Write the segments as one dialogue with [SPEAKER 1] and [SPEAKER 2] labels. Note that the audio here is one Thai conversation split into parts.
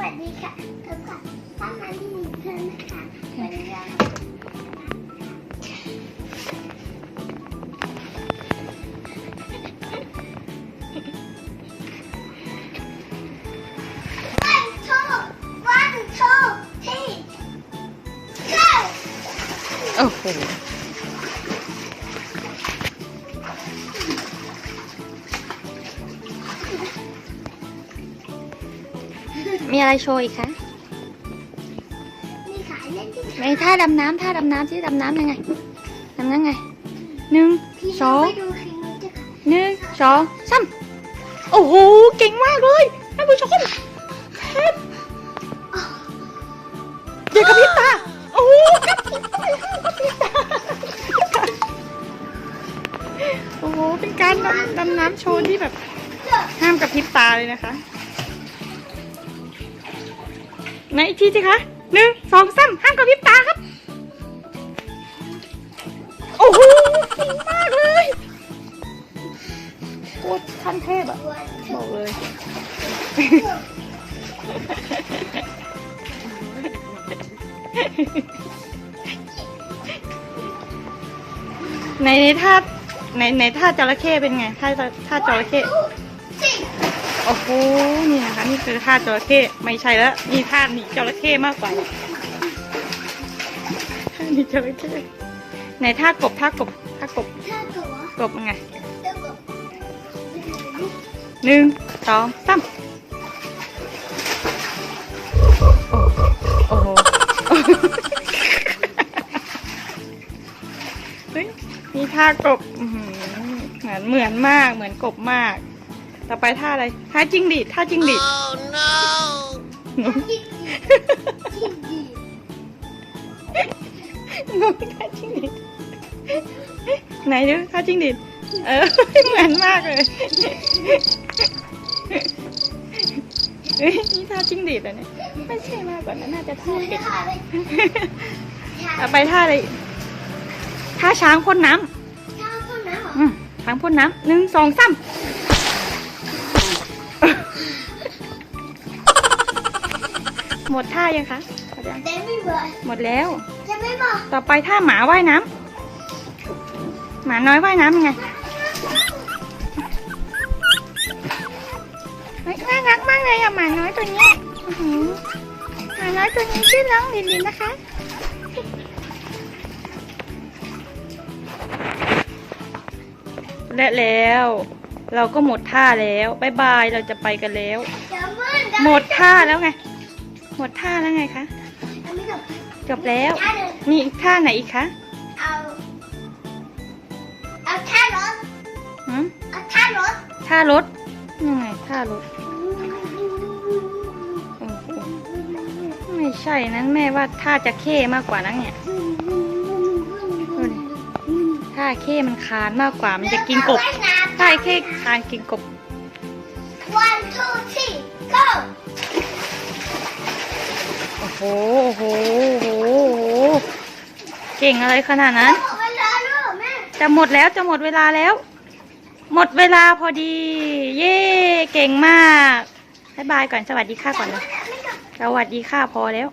[SPEAKER 1] วัสดีค่ะเธอก่อนป้ามาที่นึ่งเธอนะคะวันนี้เราวันโชว์วันโชว์ที่เก้า
[SPEAKER 2] โอ้โห มีอะไรโชว์อีกคะ
[SPEAKER 1] มีขายเล่นที่
[SPEAKER 2] ในท่าดำน้ำท่าดำน้ำที่ดำน้ำยังไงดำน้ำไงหนึ่ง
[SPEAKER 1] พี่
[SPEAKER 2] สอง
[SPEAKER 1] ไปดูคลิปนี้จ้ะค่ะ
[SPEAKER 2] หนึ่งสองสามโอ้โหเก่งมากเลยท่านผู้ชมเทปเด็กกระพริบตาโอ้โหกระพริบตากระพริบตาโอ้โหเป็นการดำดำน้ำโชว์ที่แบบห้ามกระพริบตาเลยนะคะ ไหนอีกทีสิคะหนึ่งสองสามห้ามกระพริบตาครับ โอ้โหเก่งมากเลยโคตรขั้นเทพอะบอกเลย ในในท่าในในท่าจระเข้เป็นไงท่าท่าจระเข้ โอ้โหนี่นะคะนี่คือท่าจระเข้ไม่ใช่แล้วนี่ท่าหนีจระเข้มากกว่าท่าหนีจระเข้ไหนท่ากบท่ากบท่ากบ
[SPEAKER 1] ถ้า
[SPEAKER 2] กบเป็นไงหนึ่งสองสามโอ้โหเฮ้ยมีท่ากบเหมือนเหมือนมากเหมือนกบมาก ต่อไปท่าอะไร ท่าจิ้งหรีดท่าจิ้งหรีดงง
[SPEAKER 1] ที่ที่ดี
[SPEAKER 2] งงท่าจิ้งหรีด ไหนดูท่าจิ้งหรีด เออ เหมือนมากเลยเฮ้ยนี่ท่าจิ้งหรีดเหรอเนี่ย ไม่ใช่มากกว่านั้นน่าจะท่า
[SPEAKER 1] ไม่
[SPEAKER 2] เป็ด
[SPEAKER 1] ได้เลย
[SPEAKER 2] ต่อไปท่าอะไร ท่าช้างพ่นน้
[SPEAKER 1] ถ้าคนนั้นเหรอำ
[SPEAKER 2] อืมช้างพ่นน้ำหนึ่งสองสาม หมดท่ายังคะหมดยัง
[SPEAKER 1] เดไม่เบิร์ด
[SPEAKER 2] หมดแล้ว
[SPEAKER 1] จะไม่บอก
[SPEAKER 2] ต่อไปท่าหมาว่ายน้ำหมาน้อยว่ายน้ำยังไงเฮ้ยน่ารักมากเลยอะหมาน้อยตัวเนี้ยอื้อหือหมาน้อยตัวนี้ชื่อน้องลินลินนะคะและแล้ว เราก็หมดท่าแล้วบายบายเราจะไปกันแล้ว
[SPEAKER 1] จะมืด
[SPEAKER 2] หมดท่าแล้วไง หมดท่าแล้วไงคะ
[SPEAKER 1] จะไม่จบ
[SPEAKER 2] จบแล้ว
[SPEAKER 1] ท่าหนึ่ง
[SPEAKER 2] มีอีกท่าไหนอีกคะ
[SPEAKER 1] เอาเอาท่ารถ
[SPEAKER 2] หืม
[SPEAKER 1] เอาท่ารถ
[SPEAKER 2] ท่ารถยังไงท่ารถโอ้โหไม่ใช่นั้นแม่ว่าท่าจะเข้มากกว่านั้นเนี่ย ท่าเข้มันคานมากกว่ามันจะกินกบท่าเข้คานกินกบ
[SPEAKER 1] วันทู
[SPEAKER 2] โอ้โหโอ้โหโอ้โหโหเก่งอะไรขนาดนั้น จะหมดแล้วจะหมดเวลาแล้ว หมดเวลาพอดี เย่เก่งมากบายบายก่อนสวัสดีค่ะก่อนเลยสวัสดีค่ะพอแล้ว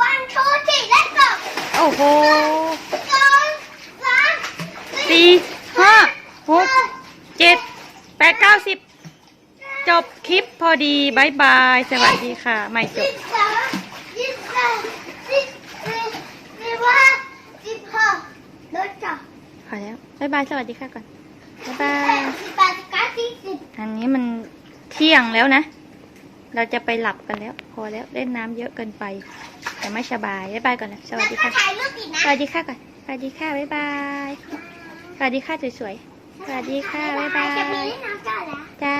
[SPEAKER 1] วันทูที่แล้วก็
[SPEAKER 2] โอ้โห
[SPEAKER 1] สองสาม
[SPEAKER 2] สี่ห้าหกเจ็ดแปดเก้าสิบจบคลิปพอดีบายบาย สวัสดีค่ะ ไม่จบ
[SPEAKER 1] สามสิสิว่าสิบหกแล้วจ้ะ
[SPEAKER 2] พอแล้วบายบาย สวัสดีค่ะก่อนบายบาย
[SPEAKER 1] สิบแปดสิบเก้าสิสิ
[SPEAKER 2] อันนี้มันเที่ยงแล้วนะ เราจะไปหลับกันแล้ว พอแล้วเล่นน้ำเยอะเกินไปแต่ไม่สบายบายบายก่อนนะ สวัสดีค่ะ สวัสดีค่ะก่อน สวัสดีค่ะ บ๊ายบาย สวัสดีค่ะสวยๆ สวัสดีค่ะ บ๊ายบาย
[SPEAKER 1] แล้ว
[SPEAKER 2] จ้า